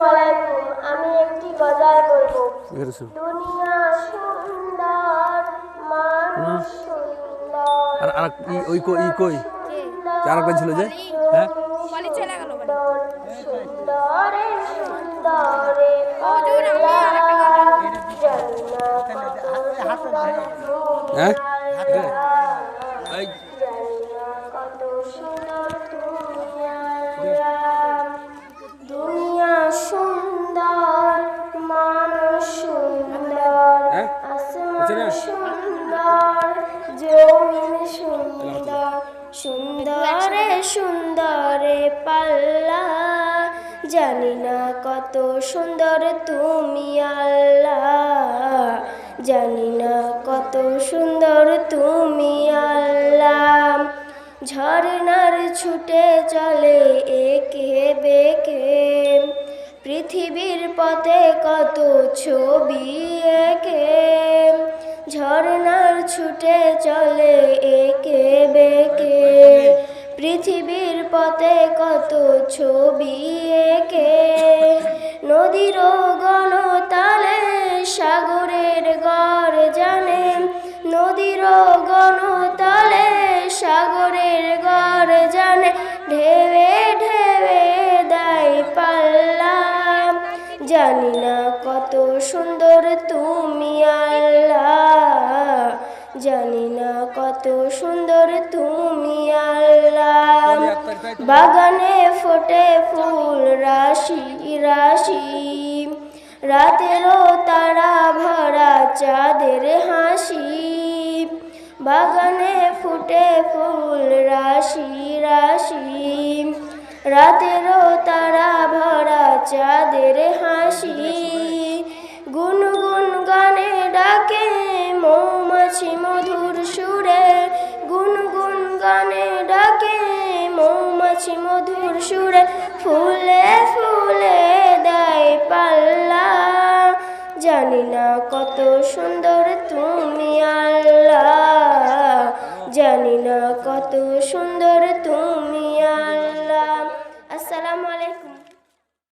আমি একটি গজল বলব দুনিয়া সুন্দর মানুষ সুন্দর। আর আর ওই কই ই কই? আর একটা ছিল যে? হ্যাঁ? বলি চলে গেল সুন্দরে সুন্দরে হুজুর, আমি আরেকটা হ্যাঁ? এই সুন্দর জমিন সুন্দর, সুন্দরে সুন্দরে পাল্লা। জানি না কত সুন্দর তুমি আল্লাহ। জানি না কত সুন্দর তুমি আল্লাহ। ঝর্ণার ছুটে চলে একে বেকে। পৃথিবীর পথে কত ছবি একে। ঝর্ণার ছুটে চলে একে বেকে। পৃথিবীর পথে কত ছবি একে। নদীর গণতালে সাগরের গড় জানে। নদীর গণতালে সাগরের গড় জানে। ঢেবে ঢেবে দেয় পাল্লা জানি না কত সুন্দর তুমি কত সুন্দর তুমি আল্লাহ। বাগানে ফোটে ফুল রাশি রাশি। রাতেরও তারা ভরা চাঁদের হাসি। বাগানে ফুটে ফুল রাশি রাশি। রাতেরও তারা ভরা চাঁদের হাসি। গুনগুন গানে ডাকে মৌমাছি মধুর সুরে ফুলে ফুলে দেয় পাল্লা। জানি না কত সুন্দর তুমি আল্লাহ। জানি না কত সুন্দর তুমি